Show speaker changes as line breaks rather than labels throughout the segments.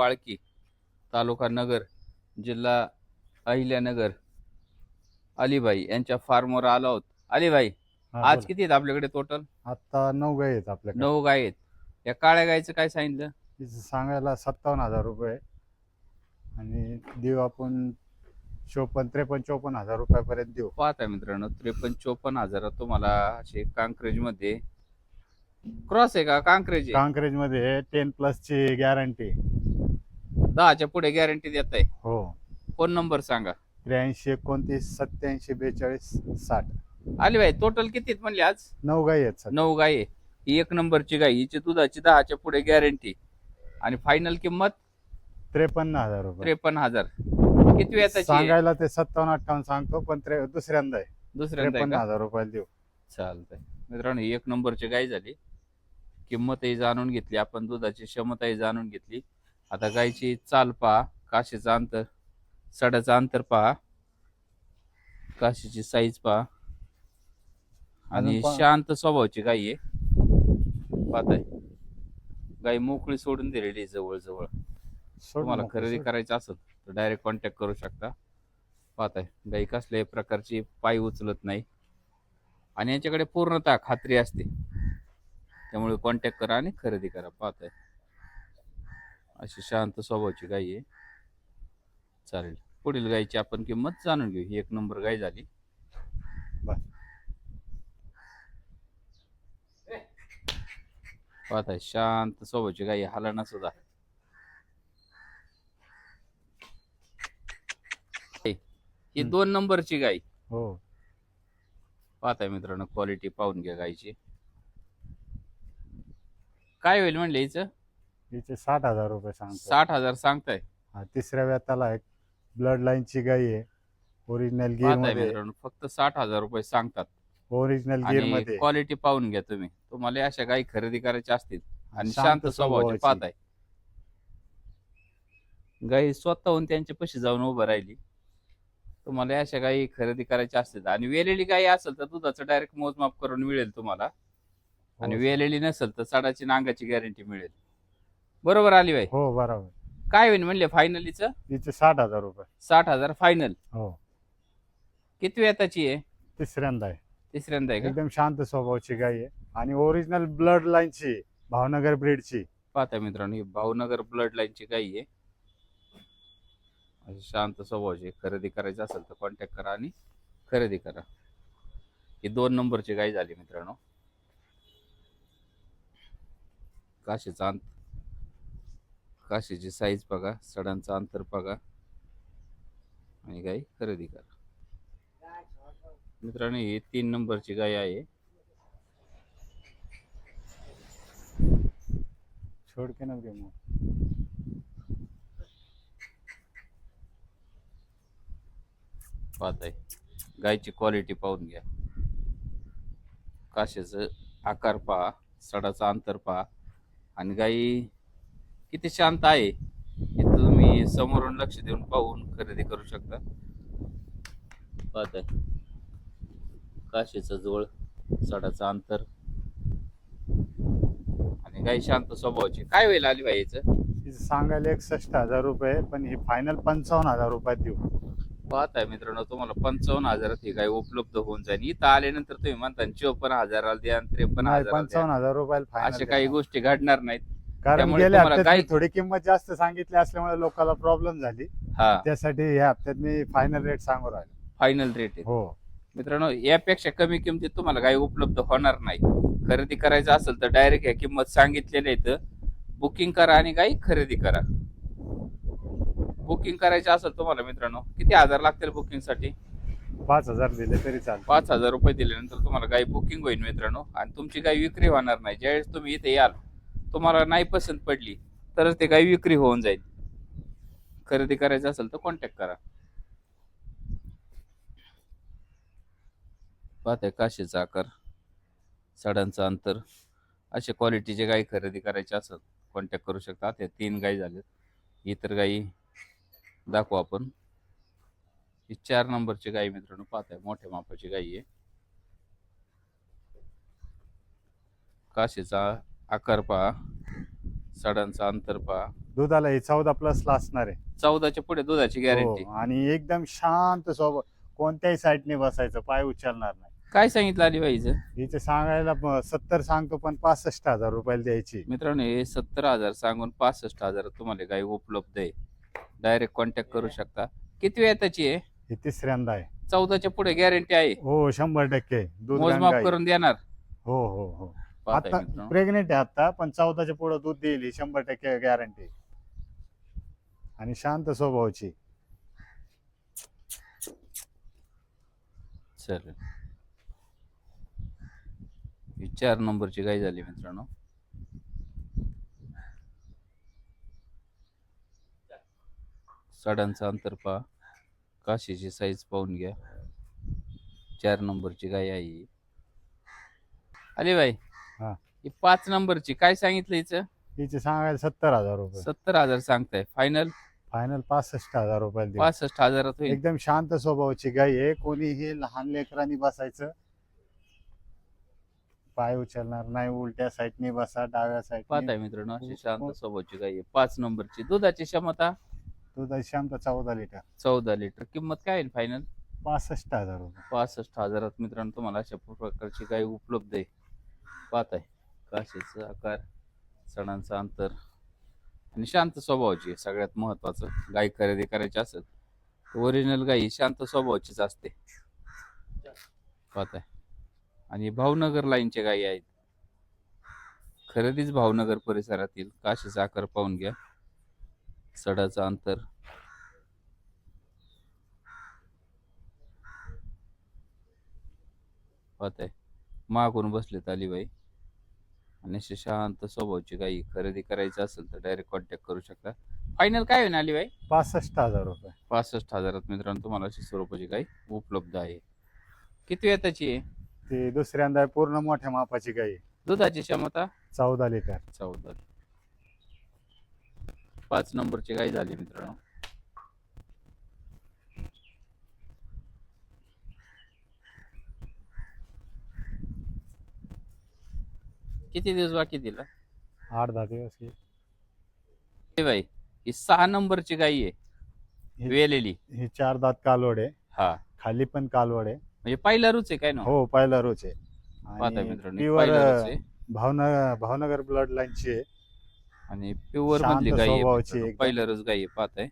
वाळकी तालुका नगर जिल्हा अहिल्यानगर. अलिबाई यांच्या फार्मवर आलो आहोत. अलिबाई
हा,
आज
बोला.
किती आहेत आपल्याकडे टोटल
आता नऊ गाई आहेत आपल्याकडे.
नऊ गाय आहेत. या काळ्या गायचं काय सांगितलं?
तिचं सांगायला सत्तावन्न हजार रुपये आणि देऊ आपण चोपन्न त्रेपन्न चोपन्न हजार रुपयापर्यंत देऊ.
पाहता मित्रांनो त्रेपन्न चोपन्न हजारात तुम्हाला असे कांक्रेजमध्ये. क्रॉस आहे का कांक्रेज आहे?
कांक्रेजमध्ये टेन प्लस ची गॅरंटी
दहाच्या पुढे गॅरंटी देत आहे
हो.
फोन नंबर सांगा?
त्र्याऐंशी एकोणतीस सत्याऐंशी बेचाळीस साठ.
अलिबाई टोटल किती म्हणले आज?
नऊ गाई आहेत सर.
नऊ गाय. ही एक नंबरची गाय हिची दुधाची दहाच्या पुढे गॅरंटी आणि फायनल किंमत?
त्रेपन्न हजार रुपये.
त्रेपन्न हजार. किती आहे?
सांगायला ते सत्तावन्न अठ्ठावन्न सांगतो पण त्रे दुसऱ्यांदा आहे. त्रेपन्न
का?
हजार रुपयाला देऊ.
चालतंय. मित्रांनो ही एक नंबरची गाय झाली. किंमतही जाणून घेतली आपण दुधाची क्षमताही जाणून घेतली. आता गायची चाल पहा. काशीचं अंतर सड्याचं अंतर पहा. काशीची साईज पहा. आणि. शांत स्वभावाची गाय आहे. पाहताय. गाय मोकळी सोडून दिलेली आहे जवळ
सोड
तुम्हाला खरेदी. करायचं असेल तर डायरेक्ट कॉन्टॅक्ट करू शकता. पाहताय. गाई कसल्याही प्रकारची पाय उचलत नाही. आणि याच्याकडे पूर्णतः खात्री असते. त्यामुळे कॉन्टॅक्ट करा आणि खरेदी करा. पाहताय. अशी शांत स्वभावाची गाई आहे. चालेल. पुढील गायची आपण किंमत जाणून घेऊ. ही एक नंबर गाय झाली. पाहताय शांत स्वभावाची आहे, हालना सुद्धा. ही. दोन नंबरची गाय.
हो.
पाहताय मित्रांनो क्वालिटी पाहून घ्या गायची. काय होईल म्हणले हिचं?
हिचे साठ हजार रुपये सांगतो
साठ हजार सांगताय?
हा, तिसऱ्या व्यताला एक ब्लड लाईनची गाई आहे ओरिजिनल गिर पाहतायमध्ये.
मित्रांनो फक्त साठ हजार रुपये सांगतात.
ओरिजिनल गिर
आणि
मध्ये.
क्वालिटी पाहून घ्या तुम्ही. तुम्हाला अशा गाई खरेदी करायच्या असतील आणि
शांत
स्वभावाचे
स्वभावाची.
पाहताय. गाई स्वतःहून त्यांच्या पशी जाऊन उभं राहिली. तुम्हाला अशा गाई खरेदी करायच्या असतील. आणि वेलेली गाई असेल तर दुधाचं डायरेक्ट मोजमाप करून मिळेल तुम्हाला. आणि
हो,
वेलेली नसेल तर साडाची नांगाची गॅरंटी मिळेल. बरोबर आली बाई.
हो बरोबर.
काय होईल म्हणले फायनलीच
तिचे साठ हजार रुपये.
साठ हजार फायनल
हो.
किती वेताची आहे?
तिसऱ्यांदा आहे.
तिसऱ्यांदा आहे का?
एकदम शांत स्वभावाची गाई आहे. आणि ओरिजिनल ब्लड लाईनची भावनगर ब्रीडची
पाहता मित्रांनो ही भावनगर ब्लड लाईनची गाई आहे. अशी शांत स्वभावाची खरेदी करायची असेल तर कॉन्टॅक्ट करा आणि खरेदी करा. ही दोन नंबरची गाय झाली मित्रांनो. काशीचा अंत. काशीची साईज बघा सडांचा अंतर बघा. आणि गाय खरेदी करा. मित्रांनो ही तीन नंबरची गाय आहे.
छोड के नव्हते मग.
पाहताय गायची क्वालिटी पाहून घ्या. काशेचं आकार पहा सडाचं अंतर पहा. आणि गाई किती शांत आहे हे तुम्ही समोरून लक्ष देऊन पाहून खरेदी करू शकता. पाहताय. काशेचं जोळ सडाचं अंतर. आणि गाई शांत स्वभावाची काय होईल आली
तिचं सांगायला एकसष्ट हजार रुपये पण ही फायनल पंचावन्न हजार रुपयात देऊ.
पाहताय मित्रांनो तुम्हाला पंचावन्न हजारात ही गाय उपलब्ध होऊन जाईल. इथं आल्यानंतर तुम्ही म्हणता चोपन्न हजाराला द्या त्रेपन्न
नाही
द्या.
पंचावन्न हजार रुपयाला
अशा
फायनल
काही गोष्टी घडणार नाहीत.
कारण
त्यामुळे
गेल्या
तुम्हाला
हप्त्यात थोडी किंमत जास्त सांगितली असल्यामुळे लोकांना प्रॉब्लेम झाली.
हा.
त्यासाठी ह्या हप्त्यात मी फायनल रेट सांगू राहिलो.
फायनल रेट आहे.
हो.
मित्रांनो यापेक्षा कमी किमतीत तुम्हाला गाय उपलब्ध होणार नाही. खरेदी करायचं असेल तर डायरेक्ट या किंमत सांगितलेल्या इथं. बुकिंग करा आणि गाई खरेदी करा. बुकिंग करायचं असेल तुम्हाला मित्रांनो किती हजार लागतील बुकिंगसाठी?
पाच हजार दिले तरी चालतं.
पाच हजार रुपये दिल्यानंतर तुम्हाला गाय बुकिंग होईल मित्रांनो. आणि तुमची गाय विक्री होणार नाही. ज्यावेळेस तुम्ही इथे याल तुम्हाला नाही पसंत पडली तरच ते काही विक्री होऊन जाईल. खरेदी करायचं असेल तर कॉन्टॅक्ट करा. पाहते काशीचा आकार साड्यांचं अंतर. असे क्वालिटीचे गाई खरेदी करायचे असेल कॉन्टॅक्ट करू शकता. ते तीन गाई झाले. इतर गाई दाखवू आपण. ही चार नंबरची गाई मित्रांनो पाहताय. मोठ्या मापाची गाई आहे. काशीचा आकार पहा. साडांचा अंतर पहा.
दुधाला हे चौदा प्लसला असणार आहे.
चौदाच्या पुढे दुधाची गॅरंटी
हो, आणि एकदम शांत स्वभाव. कोणत्याही साईडने बसायचं पाय उचलणार नाही.
काय सांगितलं अली बाईचं
हिचे सांगायला सत्तर सांगतो पण पासष्ट हजार रुपयाला द्यायची.
मित्रांनो हे सत्तर हजार सांगून पासष्ट हजार तुम्हाला गाय उपलब्ध आहे. डायरेक्ट कॉन्टॅक्ट करू शकता. किती वेळ त्याची आहे?
ही तिसऱ्यांदा आहे.
चौदाच्या पुढे गॅरंटी आहे.
हो शंभर टक्के. दूध
मोजमाप. करून देणार.
हो हो हो. आता प्रेग्नेंट आहे आता पण चौदाच्या पुढे दूध देईल ही शंभर टक्के गॅरंटी आणि शांत स्वभावाची.
चालेल. ही चार नंबरची गाय झाली मित्रांनो. सडांचा अंतर पहा. काशीची साईज पाहून घ्या. चार नंबरची गाय आहे ही. अली बाई.
हा.
ही पाच नंबरची. काय सांगितलं हिचं?
हिचे सांगायला सत्तर हजार रुपये.
सत्तर हजार सांगताय. फायनल
फायनल पासष्ट हजार रुपयाला देऊ.
पासष्ट हजारात होईल.
एकदम शांत स्वभावाची गाय आहे. कोणीही लहान लेकरांनी बसायचं. पाय उचलणार नाही. उलट्या साईडने बसा डाव्या साईडने
पाहताय मित्रांनो अशी शांत
हो.
स्वभावची गाय आहे. पाच नंबरची. दुधाची क्षमता?
दुधाची क्षमता चौदा लिटर.
चौदा लिटर. किंमत काय आहे फायनल
पासष्ट हजार रुपये.
पासष्ट हजारात मित्रांनो तुम्हाला अशा प्रकारची गाय उपलब्ध आहे. पाहत आहे. काशीचा आकार सणांचं अंतर आणि शांत स्वभावाची सगळ्यात महत्वाचं गाय खरेदी करायची असेल ओरिजिनल गाय शांत स्वभावाचीच असते. पाहत आहे. आणि भावनगर लाईनच्या गायी आहेत. खरेदीच भावनगर परिसरातील काशीचा आकार पाहून घ्या. सडाचं अंतर. पाहत आहे. मागून बसलेत अलीबाई. आणि शांत स्वभावची गाई खरेदी करायची असेल तर डायरेक्ट कॉन्टॅक्ट करू शकता. फायनल काय होईल अलीबाई?
पासष्ट हजार रुपये.
पासष्ट हजारात मित्रांनो तुम्हाला अशी स्वरूपाची गाय उपलब्ध आहे. किती वेताची आहे?
ती दुसऱ्यांदा पूर्ण मोठ्या मापाची गाय आहे.
दुधाची क्षमता?
चौदा लिटर.
चौदा. पाच नंबरची गाय झाली मित्रांनो. किती दिवस बाकी दिला
आठ दहा दिवस ही.
हे बाई ही सहा नंबरची गाय आहे.
ही-
वेलेली.
ही चार दात कालवड आहे.
हा.
खाली पण कालवड आहे.
म्हणजे पहिला रूच आहे काय ना?
हो पहिला रोज आहे.
पाहता मित्रांनो
प्युअर
पहिला रूच आहे
भावनगर भावनगर ब्लड लाईनची आहे.
आणि प्युअर
शांत
मधली गाय आहे
स्वभावाची
मित्रांनो.
एकदम.
पहिला रोज गाय आहे पाहताय.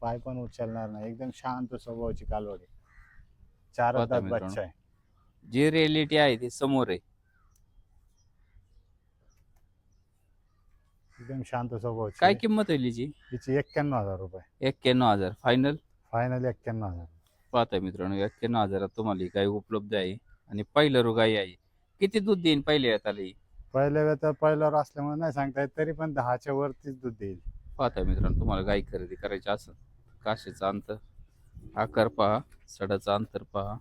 पाय पण उचलणार नाही. एकदम शांत स्वभावाची कालवड आहे. चार
पाहता
दात
मित्रांनो.
बच्चा आहे.
जी रियालिटी आहे ती समोर आहे.
एकदम शांत स्वभावाची
काय. किंमत होईल हिची?
हिची एक्क्याण्णव हजार रुपये.
एक्क्याण्णव हजार. फायनल
फायनल एक्क्याण्णव हजार.
पाहताय मित्रांनो एक्क्याण्णव हजारात तुम्हाला ही गाय उपलब्ध आहे. आणि पहिलं रू गाय आहे. किती दूध देईन पहिले येत आली?
पहिल्या वेळ तर पहिल्यावर असल्यामुळे नाही सांगता येत तरी पण दहाच्या वरतीच दूध देईल.
पाहताय मित्रांनो तुम्हाला गाय खरेदी करायची असेल काशीचं अंतर. आकार पहा सडाचं अंतर पहा.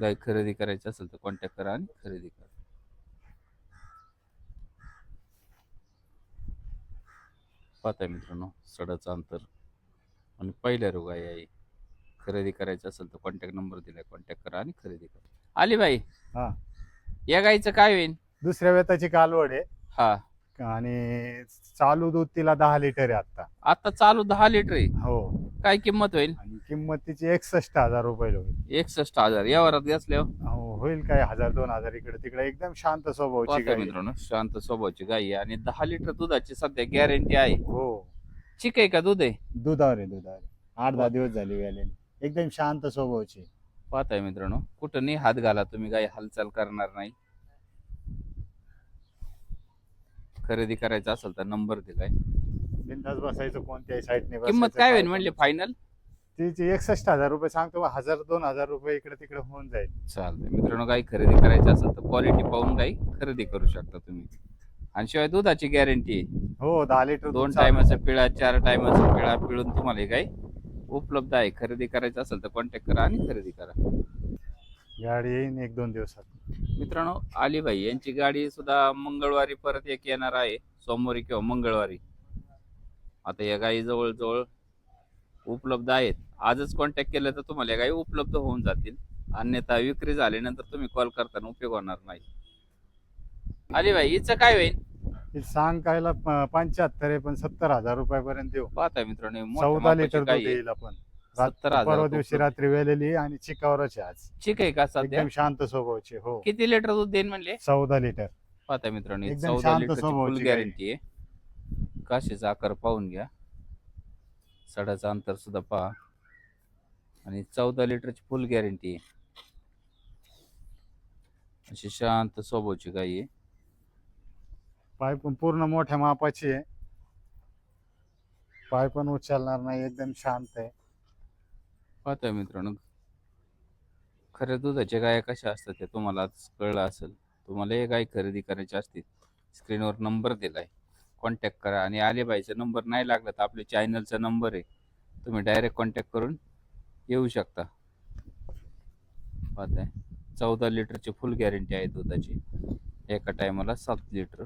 गाय खरेदी करायची असेल तर कॉन्टॅक्ट करा आणि खरेदी करा. पाहताय मित्रांनो सडाचं अंतर. आणि पहिल्या रोग आहे आई. खरेदी करायचं असेल तर कॉन्टॅक्ट नंबर दिलाय कॉन्टॅक्ट करा आणि खरेदी करा. आली बाई.
हा.
या गाईचं काय होईल
दुसऱ्या वेताची कालवड आहे.
हा.
आणि चालू दूध तिला दहा लिटर आहे आता
आता चालू दहा लिटर आहे?
हो.
काय किंमत होईल?
आणि किंमत तिची एकसष्ट हजार रुपये होईल.
एकसष्ट हजार. यावरात घेतल्यावर
हो? होईल काय? हजार दोन हजार इकडे तिकडे. एकदम शांत स्वभावची
पाहता
गाय आहे.
मित्रांनो शांत स्वभावाची गाई आहे. आणि दहा लिटर दुधाची सध्या गॅरंटी आहे.
हो.
चिक आहे का दूध आहे?
दुधावर आहे दुधावर आहे. आठ दहा दिवस झाले वेळेने एकदम शांत स्वभावची
पाहताय मित्रांनो कुठं नाही हात घाला तुम्ही गाई हालचाल करणार नाही. खरेदी करायचं असेल तर नंबर दिलाय
बिंदास बसायचं कोणत्याही साईडने
किंमत काय होईल म्हणले फायनल
तिची एकसष्ट हजार रुपये सांगतो बा, हजार दोन हजार रुपये इकडे तिकडे होऊन जाईल.
चालतंय. मित्रांनो गाई खरेदी करायची असेल तर क्वालिटी पाहून गाई खरेदी करू शकता तुम्ही. आणि शिवाय दुधाची गॅरंटी आहे
हो दहा लिटर
दोन. टायमाचा पिळा चार टायमाचा पिळा पिळून तुम्हाला ही गाई उपलब्ध आहे. खरेदी करायचं असेल तर कॉन्टॅक्ट करा आणि खरेदी करा.
गाडी येईन एक दोन दिवसात.
मित्रांनो अलीबाई यांची गाडी सुद्धा मंगळवारी परत एक येणार आहे. सोमवारी किंवा मंगळवारी. आता या गाई जवळजवळ उपलब्ध आहेत. आजच कॉन्टॅक्ट केलं तर तुम्हाला या गाई उपलब्ध होऊन जातील. अन्यथा विक्री झाल्यानंतर तुम्ही कॉल करताना उपयोग होणार नाही. अरे भाई हिचं काय होईल?
हे सांगायला पंच्याहत्तर आहे पण सत्तर हजार रुपयापर्यंत देऊ.
पाहताय मित्रांनो मोठ्या
चौदा
मापाची
लिटर दूध
गाई आहे.
येईल आपण.
सत्तर
रात-
हजार
परवा दिवशी रात्री वेलेली आणि चिकावरच आज.
ठीक आहे का सध्या?
एकदम शांत स्वभावची हो.
किती लिटर दूध देईन म्हणले?
चौदा लिटर.
पाहता मित्रांनो
एकदम
चौदा
शांत
लिटरची फुल
स्वभावाची गाई.
गॅरंटी आहे. काशीचा आकार पाहून घ्या. सडाचं अंतर सुद्धा पहा. आणि चौदा लिटरची फुल गॅरंटी आहे. अशी शांत स्वभावची गाई आहे.
पाय पण पूर्ण मोठ्या मापाची आहे. पाय पण उचलणार नाही एकदम शांत आहे.
पाहता मित्रांनो. खऱ्या दुधाच्या गाय कशा असतात ते तुम्हाला आज कळलं असेल. तुम्हाला हे गाय खरेदी करायची असतील स्क्रीनवर नंबर दिलाय. कॉन्टॅक्ट करा आणि आलेबाईचा नंबर नाही लागला तर आपल्या चॅनलचा नंबर आहे. तुम्ही डायरेक्ट कॉन्टॅक्ट करून येऊ शकता. पाहताय. चौदा लिटरची फुल गॅरंटी आहे दुधाची. एका टायमाला सात लिटर.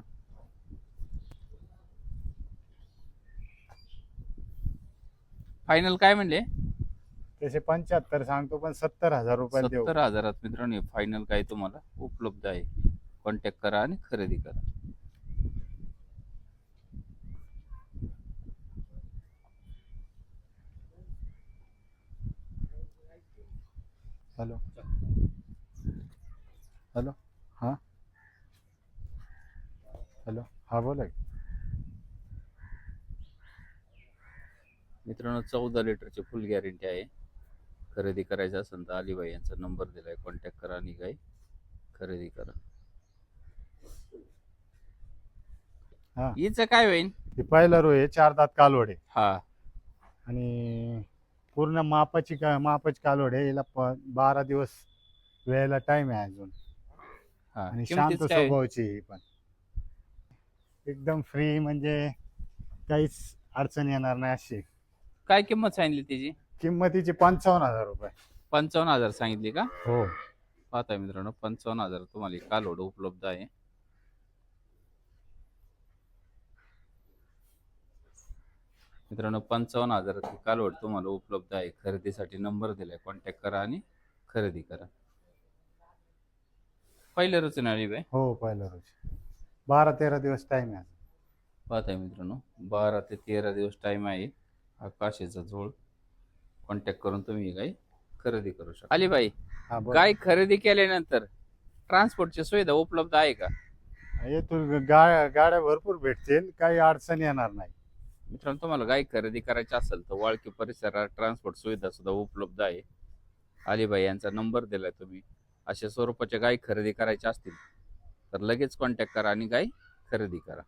फायनल काय म्हणले?
तसे पंच्याहत्तर सांगतो पण सत्तर हजार रुपये देऊ.
सत्तर हजारात मित्रांनो फायनल काय तुम्हाला उपलब्ध आहे. कॉन्टॅक्ट करा आणि खरेदी करा.
हॅलो. हॅलो. हा. हॅलो. हा बोला की.
मित्रांनो चौदा लिटरची फुल गॅरंटी आहे. खरेदी करायचं असेल तर अलिबाई यांचा नंबर दिलाय कॉन्टॅक्ट करा आणि काय खरेदी करा.
हा.
हिचं काय होईल
ही पहिला रो आहे चार दात कालवडे.
हा.
आणि पूर्ण मापाची का मापाची कालवड आहे प- बारा दिवस वेळेला टाइम आहे अजून.
हा.
आणि
किमतीचं
शांत
काय? होईल?
स्वभावाची ही पण. एकदम फ्री म्हणजे काहीच अडचण येणार नाही अशी.
काय किंमत सांगितली त्याची
किंमतीची पंचावन्न हजार रुपये.
पंचावन्न हजार सांगितली का?
हो.
पाहता मित्रांनो पंचावन्न हजार तुम्हाला कालोड उपलब्ध आहे. मित्रांनो पंचावन्न हजाराची कालवड तुम्हाला उपलब्ध आहे. खरेदीसाठी नंबर दिलाय कॉन्टॅक्ट करा आणि खरेदी करा. पहिल्या रचना बाय
हो पहिला रोज बारा तेरा दिवस टाइम आहे.
पाहताय मित्रांनो बारा ते तेरा दिवस टाइम आहे. हा काशीचा जोड कॉन्टॅक्ट करून तुम्ही ही गाय खरेदी करू शकता. अलीबाई
हा बरं.
गाय खरेदी केल्यानंतर ट्रान्सपोर्टची सुविधा उपलब्ध आहे का?
येथून गा गाड्या भरपूर भेटतील काही अडचण येणार नाही.
मित्रांनो तुम्हाला गाय खरेदी करायची असेल तर वाळकी परिसरात ट्रान्सपोर्ट सुविधा सुद्धा उपलब्ध आहे. अलिबाई यांचा नंबर दिलाय तुम्ही. अशा स्वरूपाच्या गाय खरेदी करायच्या असतील तर लगेच कॉन्टॅक्ट करा आणि गाय खरेदी करा.